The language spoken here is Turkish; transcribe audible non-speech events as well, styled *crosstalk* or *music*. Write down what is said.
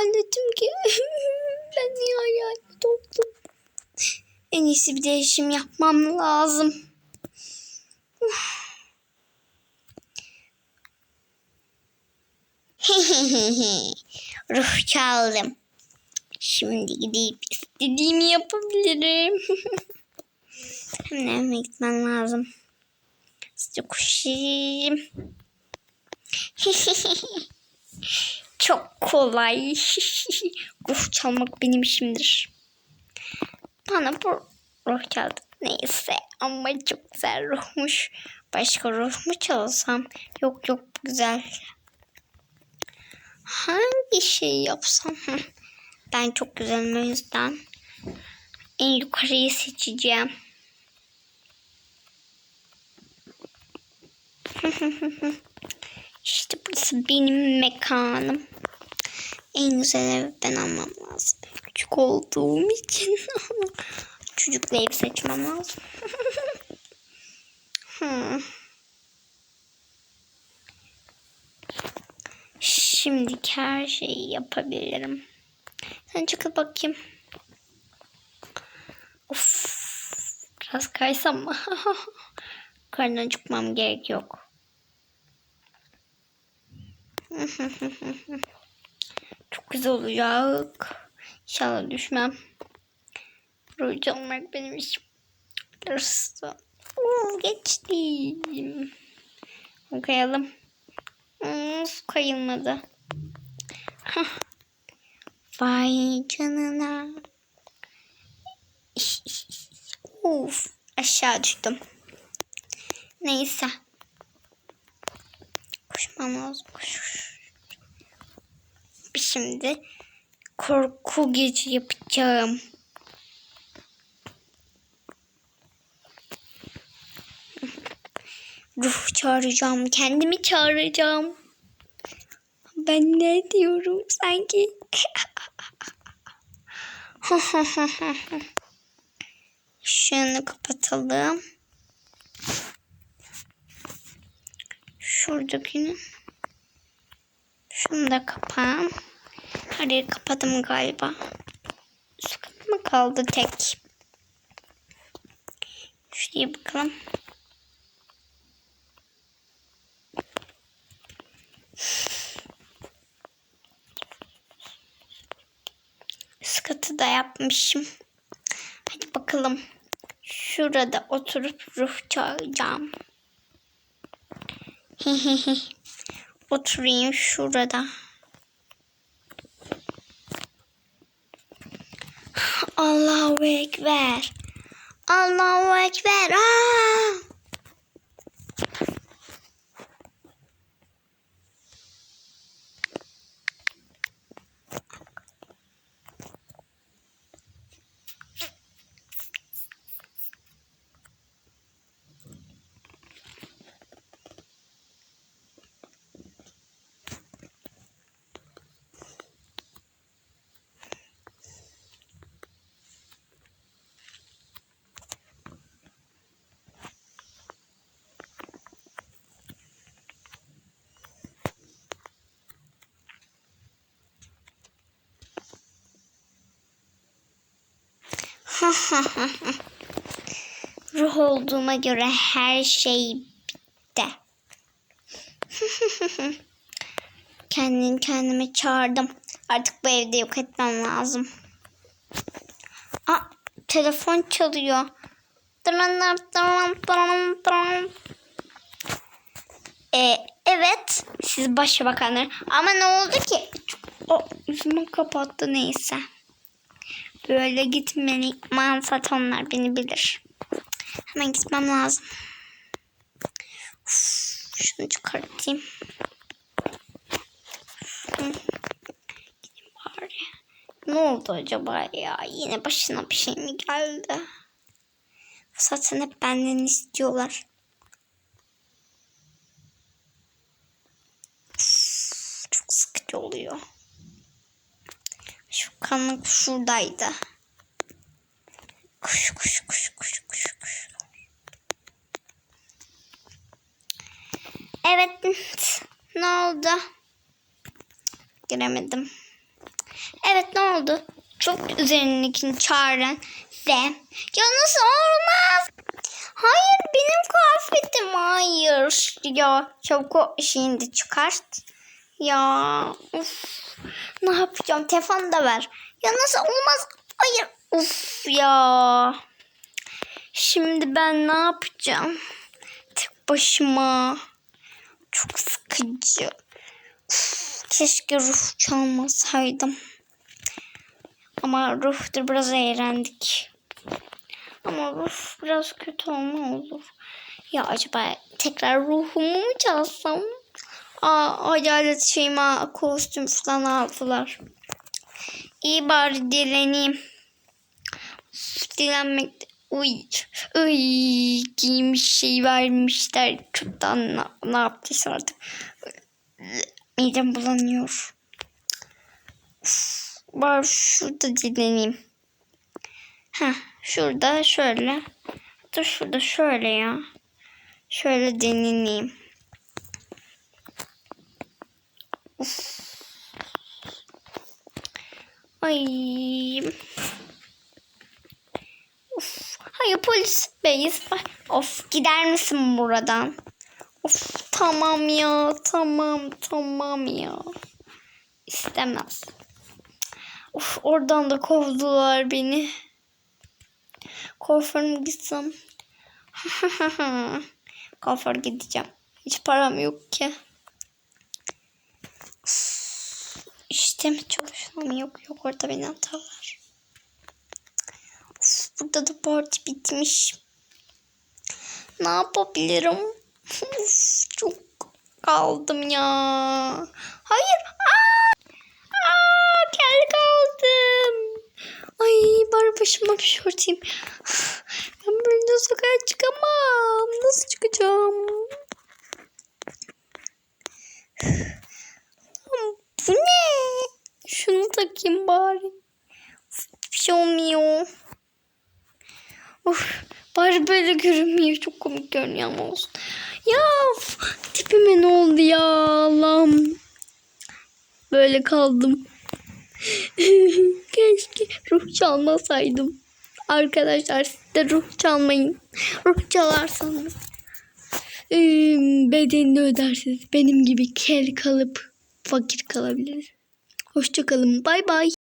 hayaletim ki? *laughs* ben niye hayalet oldum? En iyisi bir değişim yapmam lazım. *laughs* Ruh çaldım. Şimdi gidip istediğimi yapabilirim. *laughs* Hemen eve gitmem lazım. Hızlıca koşayım. Çok kolay. *laughs* ruh çalmak benim işimdir. Bana bu ruh çaldı. Neyse ama çok güzel ruhmuş. Başka ruh mu çalsam? Yok yok güzel. Hangi şey yapsam? Ben çok güzelim o yüzden. En yukarıyı seçeceğim. *laughs* işte burası benim mekanım. En güzel evi ben almam lazım. Küçük olduğum için. *laughs* Çocuklu ev seçmem lazım. *laughs* Şimdiki her şeyi yapabilirim. Sen çıkıp bakayım. Of. Biraz kaysam mı? *laughs* Karnına çıkmam gerek yok. Çok güzel olacak. İnşallah düşmem. Ruj olmak benim işim. Hırslı. Oo, geçtim. Kayalım. Hmm, su kayılmadı. Vay canına. Uf, aşağı düştüm. Neyse. Koşmam lazım. Koş. Şimdi korku gece yapacağım. Ruh çağıracağım. Kendimi çağıracağım. Ben ne diyorum sanki? *laughs* Şunu kapatalım. Şuradakini. Şunu da kapağım. Hadi kapadım galiba. Su katı mı kaldı tek? Şuraya bakalım. Sıkıntı da yapmışım. Hadi bakalım. Şurada oturup ruh çağıracağım. *laughs* Oturayım şurada. Allahu Ekber. Allahu Ekber. Aa! *laughs* Ruh olduğuma göre her şey bitti. *laughs* Kendini kendime çağırdım. Artık bu evde yok etmem lazım. Aa, telefon çalıyor. Ee, evet, siz başbakanlar. Ama ne oldu ki? O yüzümü kapattı neyse. Böyle gitmeni mansat onlar beni bilir. Hemen gitmem lazım. Uf, şunu çıkartayım. Bari. Ne oldu acaba ya? Yine başına bir şey mi geldi? Zaten hep benden istiyorlar. Uf, çok sıkıcı oluyor. Şu kanlık şuradaydı. Kuş kuş kuş kuş kuş kuş. Evet. *laughs* Ne oldu? Giremedim. Evet ne oldu? Çok üzerindekini çağıran ve ya nasıl olmaz? Hayır benim kıyafetim hayır. Ya çabuk o de çıkart. Ya uf. Ne yapacağım? Telefonu da ver. Ya nasıl olmaz? Hayır. Uf ya. Şimdi ben ne yapacağım? Tek başıma. Çok sıkıcı. Uf, keşke ruh çalmasaydım. Ama ruhtur biraz eğlendik. Ama ruh biraz kötü olma olur. Ya acaba tekrar ruhumu mu çalsam? Aa, hayalet şeyma kostüm falan aldılar. İyi bari dileneyim. Dilenmek Uy, uy, giymiş şey vermişler. Çoktan ne, ne yaptıysa artık. Midem bulanıyor. Uf, Bari şurada dinleneyim. Heh, şurada şöyle. Dur şurada şöyle ya. Şöyle dinleneyim. Uf. Ay. Of. Hayır polis beyiz. Of gider misin buradan? Of tamam ya tamam tamam ya. İstemez. Of oradan da kovdular beni. Kuaförüm gitsem. *laughs* Kuaför gideceğim. Hiç param yok ki. İşte mi çalışmam yok yok orada beni atarlar. Burada da parti bitmiş. Ne yapabilirim? Çok kaldım ya. Hayır. Aa! Aa, kel kaldım. Ay bari başıma bir şey örteyim. Ben böyle sokağa çıkamam. Nasıl çıkacağım? Bu ne? Şunu takayım bari. Bir şey olmuyor. Of, bari böyle görünmüyor. Çok komik görünüyor ama olsun. Ya of, tipime ne oldu ya Allah'ım. Böyle kaldım. *laughs* Keşke ruh çalmasaydım. Arkadaşlar siz de ruh çalmayın. Ruh çalarsanız eee, bedelini ödersiniz. Benim gibi kel kalıp fakir kalabilir. Hoşçakalın. Bay bay.